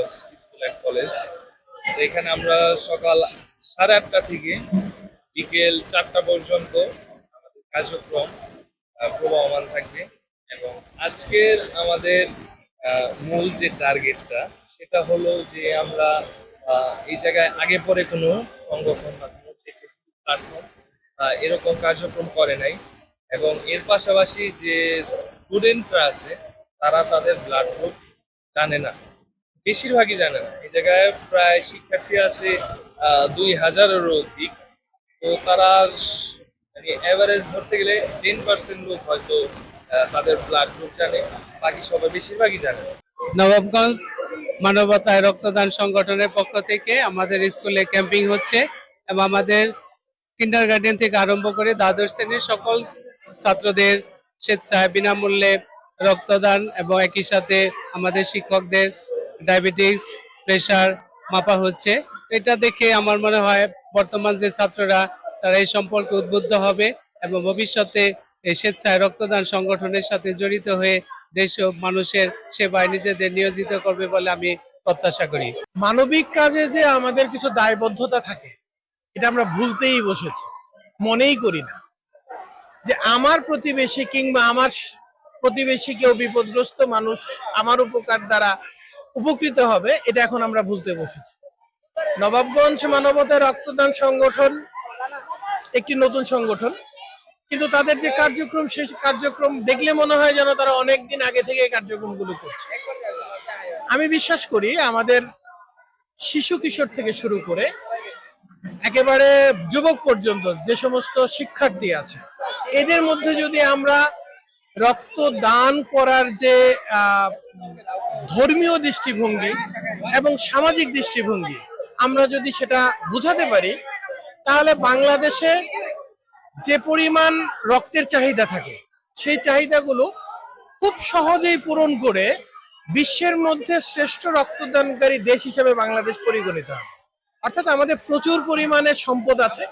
Cross school and college এখানে আমরা সকাল সাড়ে আটটা থেকে বিকেল চারটা পর্যন্ত আমাদের কার্যক্রম প্রবহমান থাকবে। এবং আজকের আমাদের মূল যে টার্গেটটা, সেটা হলো যে আমরা এই জায়গায় আগে পরে কোনো সংগঠন বা কোনো প্ল্যাটফর্ম এরকম কার্যক্রম করে নাই। এবং এর পাশাপাশি যে স্টুডেন্টরা আছে, তারা তাদের ব্লাড গ্রুপ জানে না। বেশিরভাগই জানে না। এই জায়গায় প্রায় শিক্ষার্থী আছে দুই হাজারেরও অধিক। তো তারা মানে অ্যাভারেজ ধরতে গেলে টেন পার্সেন্ট লোক হয়তো তাদের ব্লাড গ্রুপ জানে। বাকি সবাই বেশিরভাগই জানে নবাবগঞ্জ মানবতায় রক্তদান সংগঠনের পক্ষ থেকে আমাদের স্কুলে ক্যাম্পিং হচ্ছে এবং আমাদের কিন্ডার গার্ডেন থেকে আরম্ভ করে দ্বাদশ শ্রেণির সকল ছাত্রদের স্বেচ্ছায় বিনামূল্যে রক্তদান এবং একই সাথে আমাদের শিক্ষকদের ডায়াবেটিস প্রেশার মাপা হচ্ছে। এটা দেখে আমার মনে হয় বর্তমান যে ছাত্ররা, তারা এই সম্পর্কে উদ্বুদ্ধ হবে এবং ভবিষ্যতে স্বেচ্ছায় রক্তদান সংগঠনের সাথে জড়িত হয়ে দেশ ও মানুষের সেবায় নিজেদের নিয়োজিত করবে বলে আমি প্রত্যাশা করি। মানবিক কাজে যে আমাদের কিছু দায়বদ্ধতা থাকে, এটা আমরা ভুলতেই বসেছি, মনেই করি না। যে আমার প্রতিবেশী কিংবা আমার প্রতিবেশী কেউ বিপদগ্রস্ত মানুষ, আমার উপকার দ্বারা উপকৃত হবে, এটা এখন আমরা ভুলতে বসেছি। নবাবগঞ্জ মানবতা রক্তদান সংগঠন একটি নতুন সংগঠন। কিন্তু তাদের যে কার্যক্রম, সেই কার্যক্রম দেখলে মনে হয় যেন তারা অনেক দিন আগে থেকে কার্যক্রমগুলো করছে। আমি বিশ্বাস করি আমাদের শিশু কিশোর থেকে শুরু করে একেবারে যুবক পর্যন্ত যে সমস্ত শিক্ষার্থী আছে, এদের মধ্যে যদি আমরা রক্ত দান করার যে ধর্মীয় দৃষ্টিভঙ্গি এবং সামাজিক দৃষ্টিভঙ্গি। আমরা যদি সেটা বুঝাতে পারি, তাহলে বাংলাদেশে যে পরিমাণ রক্তের চাহিদা থাকে, সেই চাহিদাগুলো খুব সহজেই পূরণ করে বিশ্বের মধ্যে শ্রেষ্ঠ রক্তদানকারী দেশ হিসেবে বাংলাদেশ পরিগণিত হবে। অর্থাৎ আমাদের প্রচুর পরিমাণে সম্পদ আছে,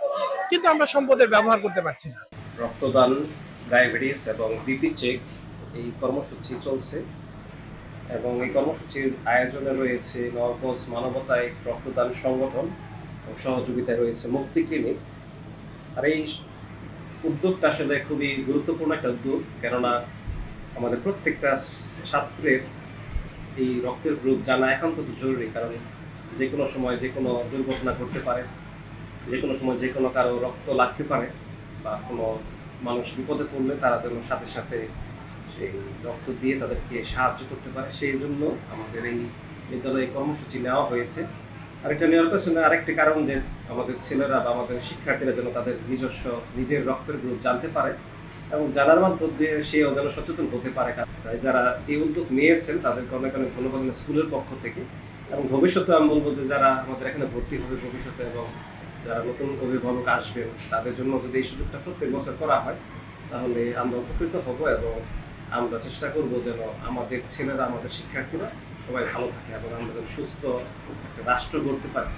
কিন্তু আমরা সম্পদের ব্যবহার করতে পারছি না। রক্তদান, ডায়াবেটিস এবং বিপি চেক এই কর্মসূচি চলছে। এবং এই কর্মসূচির আয়োজনে রয়েছে নবগঞ্জ মানবতায় রক্তদান সংগঠন এবং সহযোগিতায় রয়েছে মুক্তি ক্লিনিক। আর এই উদ্যোগটা আসলে খুবই গুরুত্বপূর্ণ একটা উদ্যোগ, কেননা আমাদের প্রত্যেকটা ছাত্রের এই রক্তের গ্রুপ জানা একান্ত জরুরি, কারণ যে কোনো সময় যে কোনো দুর্ঘটনা ঘটতে পারে যে কোনো সময় যে কোনো কারও রক্ত লাগতে পারে বা কোনো মানুষ বিপদে পড়লে তারা যেন সাথে সাথে সেই রক্ত দিয়ে তাদেরকে সাহায্য করতে পারে, সেই জন্য আমাদের এই বিদ্যালয়ে কর্মসূচি নেওয়া হয়েছে। আর এটা নেওয়ার পেছনে আরেকটি কারণ যে আমাদের ছেলেরা বা আমাদের শিক্ষার্থীরা যেন তাদের নিজস্ব নিজের রক্তের গ্রুপ জানতে পারে এবং জানার মাধ্যমে সেও যেন সচেতন হতে পারে। তাই যারা এই উদ্যোগ নিয়েছেন, তাদেরকে অনেক অনেক ধন্যবাদ স্কুলের পক্ষ থেকে। এবং ভবিষ্যতে আমি বলব যে যারা আমাদের এখানে ভর্তি হবে ভবিষ্যতে এবং যারা নতুন অভিভাবক আসবেন, তাদের জন্য যদি এই সুযোগটা প্রত্যেক বছর করা হয়, তাহলে আমরা উপকৃত হব এবং আমরা চেষ্টা করব যেন আমাদের ছেলেরা, আমাদের শিক্ষার্থীরা সবাই ভালো থাকে এবং আমরা যেন সুস্থ রাষ্ট্র গড়তে পারি।